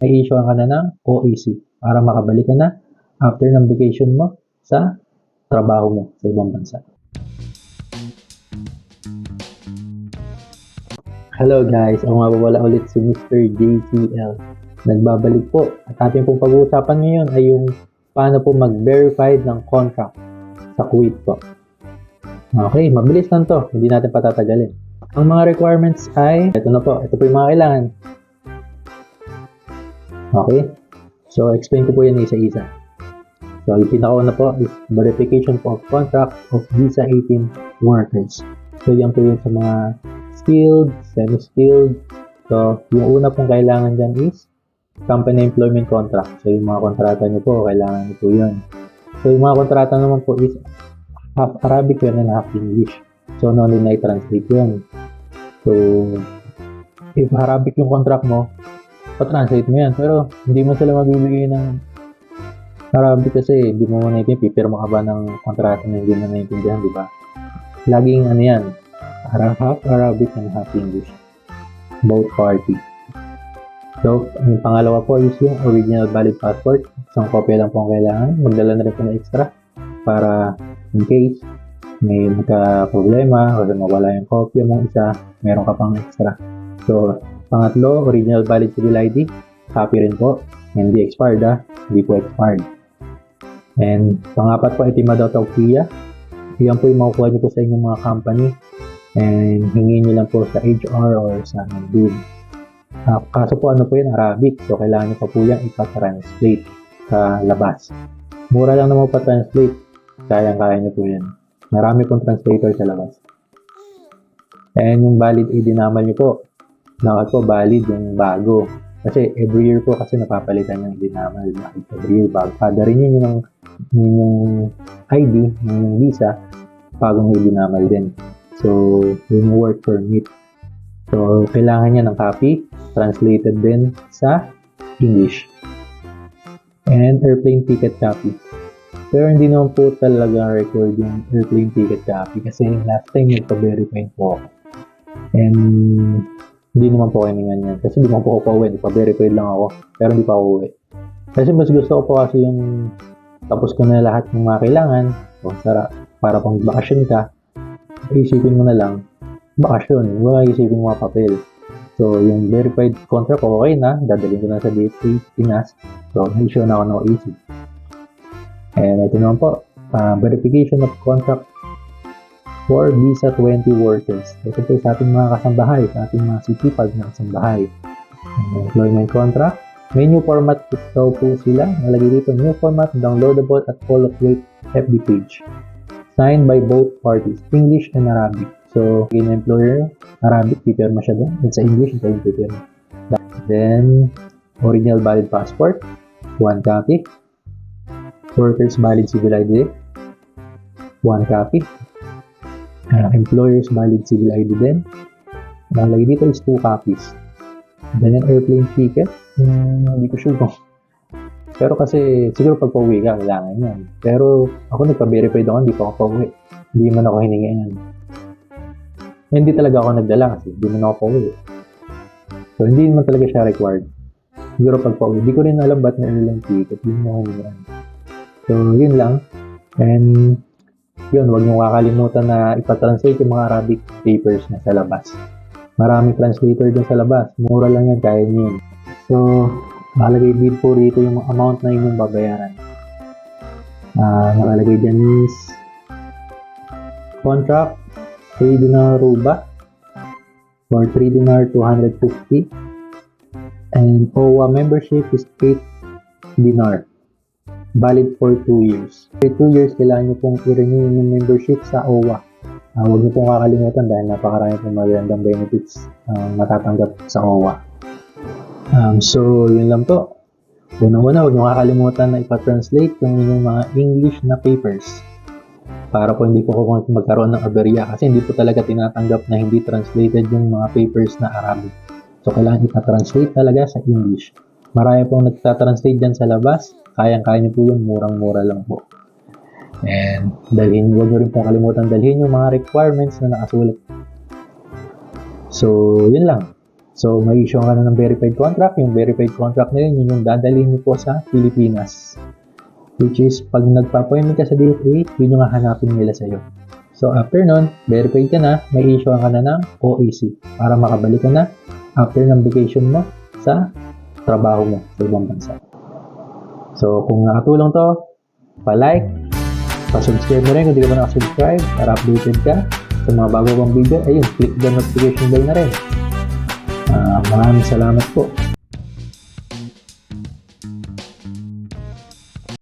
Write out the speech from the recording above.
may issue ka na ng OAC para makabalik ka na after ng vacation mo sa trabaho mo sa ibang bansa. Hello guys, ako nga ulit si Mr. JCL. Nagbabalik po at ating pong pag-uusapan ngayon ay yung paano po mag-verify ng contract sa Kuwait po. Okay, mabilis lang to, hindi natin patatagalin. Ang mga requirements ay, ito na po, ito po yung mga kailangan. Okay, so explain ko po yan isa-isa. So, yung pinakauna po is verification po of contract of visa 18 workers. So, yan po yun sa mga skilled, semi-skilled. So, yung una pong kailangan dyan is company employment contract. So, yung mga kontrata nyo po, kailangan nyo po yun. So, yung mga kontrata naman po is half Arabic yun and half English. So, no need na i-translate yun. So, if Arabic yung contract mo, pa-translate mo yan. Pero, hindi mo sila magbibigay ng Arabic kasi hindi mo naintindihan, pipirma ka ba ng kontrata na hindi mo naintindihan, di ba? Laging ano yan, half Arabic and half English. Both party. So, yung pangalawa po is yung original valid passport. Isang kopya lang po ang kailangan. Magdala na rin po ng extra para in case may magka-problema o mawala yung kopya mong isa, meron ka pang extra. So, pangatlo, original valid civil ID. Copy rin po. Hindi expired ah. Hindi po expired. And pangapat po, itima daw tawpiya. Yan po yung makukuha niyo po sa inyong mga company and hingin nyo lang po sa HR or sa Handun. Uh, kaso po ano po yan, Arabic. So, kailangan nyo pa po yan ipa-translate sa labas. Mura lang naman pa-translate. Kayang-kaya nyo po yan. Marami pong translator sa labas. And yung valid ID naman nyo po. Dapat po valid yung bago. Kasi every year po kasi napapalitan yung ID naman. Every year bago. Kada yun yung, yun yung ID, yung visa, bagong ID naman din. So, yung work permit. So, kailangan niya ng copy, translated din sa English. And airplane ticket copy. Pero hindi naman po talaga record yung airplane ticket copy kasi last time nagpa-verify po ako. And hindi naman po kiningan yan. Kasi hindi naman po ako pauwi. Nagpa-verify lang ako. Pero hindi pa ako uwi. Kasi mas gusto ko po kasi yung tapos ko na lahat ng mga kailangan. So, sara, para pang bakasyon ka, isipin mo na lang, bakasyon, huwag nga isipin mga papel. So, yung verified contract ko, okay na, dadalhin ko na sa DFA, Pinas. So, na-issue na ako ng OAC. And ito naman po, uh, verification of contract for Visa 20 workers. Ito po sa ating mga kasambahay, sa ating mga sitipag na kasambahay. Ang employment contract, may new format ito po sila. Nalagay dito, new format, downloadable at full of weight FB page signed by both parties, English and Arabic. So, yung employer, Arabic, pipirma siya doon. And sa English, ito yung pipirma. Then, original valid passport, one copy. Workers valid civil ID, one copy. Uh, employer's valid civil ID din. Nakalagay dito is two copies. Then, an airplane ticket, hmm, hindi ko sure kung pero kasi, siguro pag pauwi ka, kailangan yan. Pero ako nagpa-verify doon, hindi pa ako pauwi. Hindi man ako hiningi yan. Hindi talaga ako nagdala kasi hindi man ako pauwi. So, hindi naman talaga siya required. Siguro pag pauwi, hindi ko rin alam ba't na airline ticket. Hindi mo ako hiningi So, yun lang. And, yun, huwag niyong kakalimutan na ipatranslate yung mga Arabic papers na sa labas. Maraming translator dun sa labas. Mura lang yan, kaya niyo yun. So, nakalagay din po rito yung amount na inyong babayaran. Uh, nakalagay dyan is contract 3 dinar ruba or 3 dinar 250 and OWA membership is 8 dinar valid for 2 years. For 2 years, kailangan nyo pong i-renew yung membership sa OWA. Uh, huwag nyo pong kakalimutan dahil napakarami pong magandang benefits uh, matatanggap sa OWA. Um, so, yun lang po. Unang-una, huwag niyo kakalimutan na ipa-translate yung inyong mga English na papers para po hindi po ako magkaroon ng aberya kasi hindi po talaga tinatanggap na hindi translated yung mga papers na Arabic. So, kailangan ipa-translate talaga sa English. Marami pong nagta-translate dyan sa labas. Kayang-kaya niyo po yun. Murang-mura lang po. And dalhin, huwag niyo rin pong kalimutan dalhin yung mga requirements na nakasulat. So, yun lang. So, may issue ka na ng verified contract. Yung verified contract na yun, yun yung dadalhin niyo po sa Pilipinas. Which is, pag nagpa-appointment ka sa DFA, yun yung hahanapin nila sa'yo. So, after nun, verified ka na, may issue ka na ng OAC para makabalik ka na after ng vacation mo sa trabaho mo sa ibang bansa. So, kung nakatulong to, pa-like, pa-subscribe mo rin kung di ka pa nakasubscribe para updated ka sa mga bago pang video. Ayun, click the notification bell na rin. Ah, maraming salamat po.